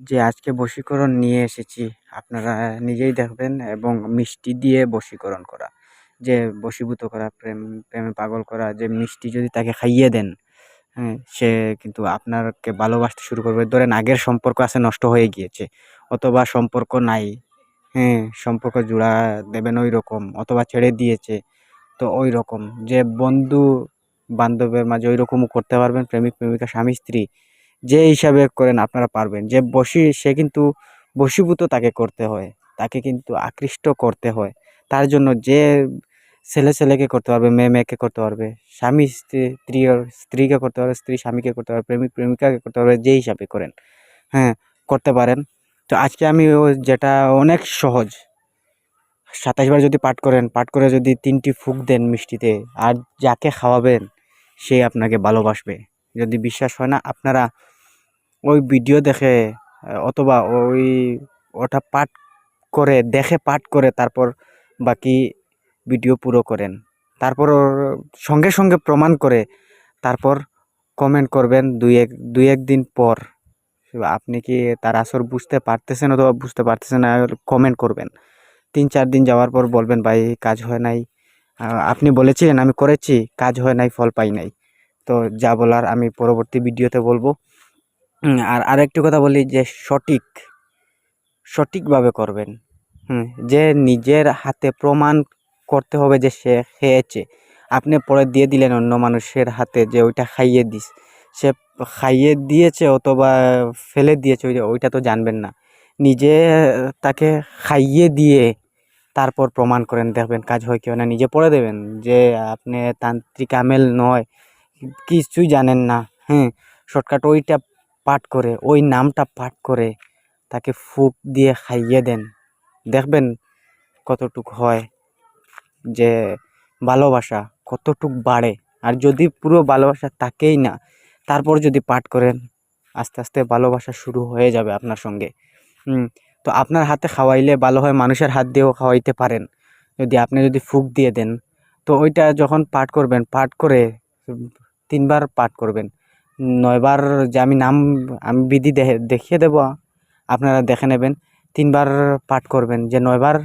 যে আজকে বশীকরণ নিয়ে এসেছি, আপনারা নিজেই দেখবেন এবং মিষ্টি দিয়ে বশীকরণ করা। যে বশীভূত করা, প্রেম, প্রেমে পাগল করা, যে মিষ্টি যদি তাকে খাইয়ে দেন হ্যাঁ সে কিন্তু আপনাকে ভালোবাসতে শুরু করবে। ধরেন আগের সম্পর্ক আছে, নষ্ট হয়ে গিয়েছে, অথবা সম্পর্ক নাই হ্যাঁ সম্পর্ক জোড়া দেবেন ওই রকম অথবা ছেড়ে দিয়েছে, তো ওই রকম যে বন্ধু বান্ধবের মাঝে ওই রকমও করতে পারবেন, প্রেমিক, প্রেমিকা, স্বামী, স্ত্রী যে হিসাবে করেন আপনারা পারবেন। যে বশী সে কিন্তু বশীভূত তাকে করতে হয়। তাকে কিন্তু আকৃষ্ট করতে হয়। তার জন্য যে ছেলে ছেলেকে করতে পারবে, মেয়ে মেয়েকে করতে পারবে, স্বামী, স্ত্রী স্ত্রী স্ত্রীকে করতে পারবে, স্ত্রী স্বামীকে করতে পারবে, প্রেমিক, প্রেমিকাকে করতে পারবে, যে হিসাবে করেন হ্যাঁ করতে পারেন। তো আজকে আমি যেটা অনেক সহজ। সাতাশ বার যদি পাঠ করেন, পাঠ করে যদি তিনটি ফুঁক দেন মিষ্টিতে, আর যাকে খাওয়াবেন, সে আপনাকে ভালোবাসবে। যদি বিশ্বাস হয় না, আপনারা ওই ভিডিও দেখে, অথবা ওই ওটা পাঠ করে, দেখে পাঠ করে, তারপর বাকি ভিডিও পুরো করেন। তারপর সঙ্গে সঙ্গে প্রমাণ করে, তারপর কমেন্ট করবেন দুই এক দুই এক দিন পর। আপনি কি তার আসর বুঝতে পারতেছেন অথবা বুঝতে পারতেছেন না কমেন্ট করবেন। তিন চার দিন যাওয়ার পর বলবেন, ভাই, কাজ হয় নাই। আপনি বলেছিলেন, আমি করেছি, কাজ হয় নাই, ফল পাই নাই। তো যা বলার আমি পরবর্তী ভিডিওতে বলব। আর আরেকটি কথা বলি যে সঠিক, সঠিকভাবে করবেন। হুম, যে নিজের হাতে প্রমাণ করতে হবে যে সে খেয়েছে। আপনি পরে দিয়ে দিলেন অন্য মানুষের হাতে যে ওইটা খাইয়ে দিস। সে খাইয়ে দিয়েছে অথবা ফেলে দিয়েছে, ওই ওইটা তো জানবেন না। নিজে তাকে খাইয়ে দিয়ে তারপর প্রমাণ করেন দেখবেন কাজ হয় কেউ না, নিজে পড়ে দেবেন যে আপনি তান্ত্রিক আমেল নয়, কিছুই জানেন না। হ্যাঁ শর্টকাট ওইটা পাঠ করে, ওই নামটা পাঠ করে তাকে ফুঁক দিয়ে খাইয়ে দেন। দেখবেন কতটুক হয় যে ভালোবাসা কতটুক বাড়ে। আর যদি পুরো ভালোবাসা তাকেই না, তারপর যদি পাঠ করেন, আস্তে আস্তে ভালোবাসা শুরু হয়ে যাবে আপনার সঙ্গে। তো আপনার হাতে খাওয়াইলে ভালো হয়, মানুষের হাত দিয়েও খাওয়াইতে পারেন। যদি আপনি যদি ফুক দিয়ে দেন, তো ওইটা যখন পাঠ করবেন পাঠ করে তিনবার পাঠ করবেন। নয়বার যে আমি নাম, আমি বিধি দেখিয়ে দেবো, আপনারা দেখে নেবেন। তিনবার পাঠ করবেন, যে নয়বার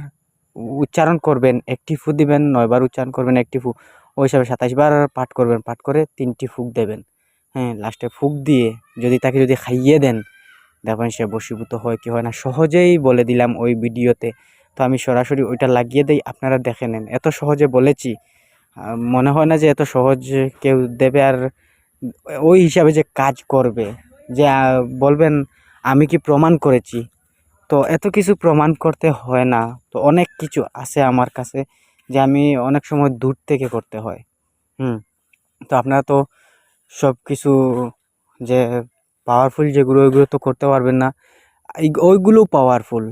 উচ্চারণ করবেন, একটি ফু দিবেন, নয়বার উচ্চারণ করবেন, একটি ফু। ওই হিসাবে সাতাশবার পাঠ করবেন, পাঠ করে তিনটি ফুক দেবেন। হ্যাঁ লাস্টে ফুক দিয়ে যদি তাকে যদি খাইয়ে দেন, দেখবেন সে বশীভূত হয় কি হয় না। সহজেই বলে দিলাম ওই ভিডিওতে। তো আমি সরাসরি ওইটা লাগিয়ে দেই, আপনারা দেখে নেন। এত সহজে বলেছি মনে হয় না যে এত সহজ কেউ দেবে আর ওই হিসাবে যে কাজ করবে, যে বলবেন আমি কি প্রমাণ করেছি? তো এত কিছু প্রমাণ করতে হয় না। তো অনেক কিছু আছে আমার কাছে যে আমি অনেক সময় দূর থেকে করতে হয়। হুম, তো আপনারা তো সব কিছু যে পাওয়ারফুল যেগুলো, ওইগুলো তো করতে পারবেন না। ওইগুলো পাওয়ারফুল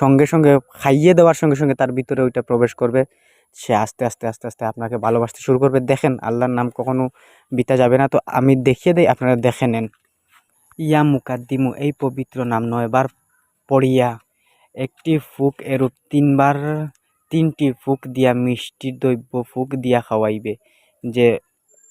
সঙ্গে সঙ্গে খাইয়ে দেওয়ার সঙ্গে সঙ্গে তার ভিতরে ওইটা প্রবেশ করবে। সে আস্তে আস্তে আস্তে আস্তে আপনাকে ভালোবাসতে শুরু করবে। দেখেন, আল্লাহর নাম কখনো বিতা যাবে না। তো আমি দেখিয়ে দিই, আপনারা দেখে নেন। ইয়া মুকাদ্দিমু, এই পবিত্র নাম নয়বার পড়িয়া একটি ফুক এরূপ তিনবার, তিনটি ফুক দিয়া মিষ্টির দ্রব্য ফুক দিয়া খাওয়াইবে। যে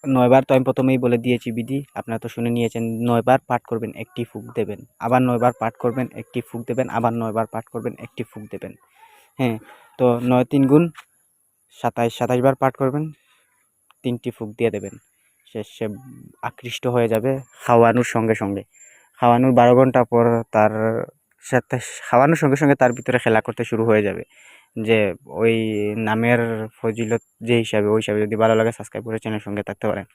নয়বার তো আমি প্রথমেই বলে দিয়েছি বিধি, আপনারা তো শুনে নিয়েছেন, নয়বার পাঠ করবেন, একটি ফুক দেবেন। আবার নয়বার পাঠ করবেন, একটি ফুক দেবেন, আবার নয়বার পাঠ করবেন, একটি ফুক দেবেন। হ্যাঁ তো নয় তিন গুণ সাতাইশ সাতাইশ বার পাঠ করবেন, তিনটি ফুক দিয়ে দেবেন। সে সে আকৃষ্ট হয়ে যাবে খাওয়ানোর সঙ্গে সঙ্গে। খাওয়ানোর বারো ঘণ্টা পর তার সাথে খাওয়ানোর সঙ্গে সঙ্গে তার ভিতরে খেলা করতে শুরু হয়ে যাবে। যে ওই নামের ফজিলত যে হিসাবে, ওই হিসাবে যদি ভালো লাগে সাবস্ক্রাইব করে চ্যানেলের সঙ্গে থাকতে পারেন।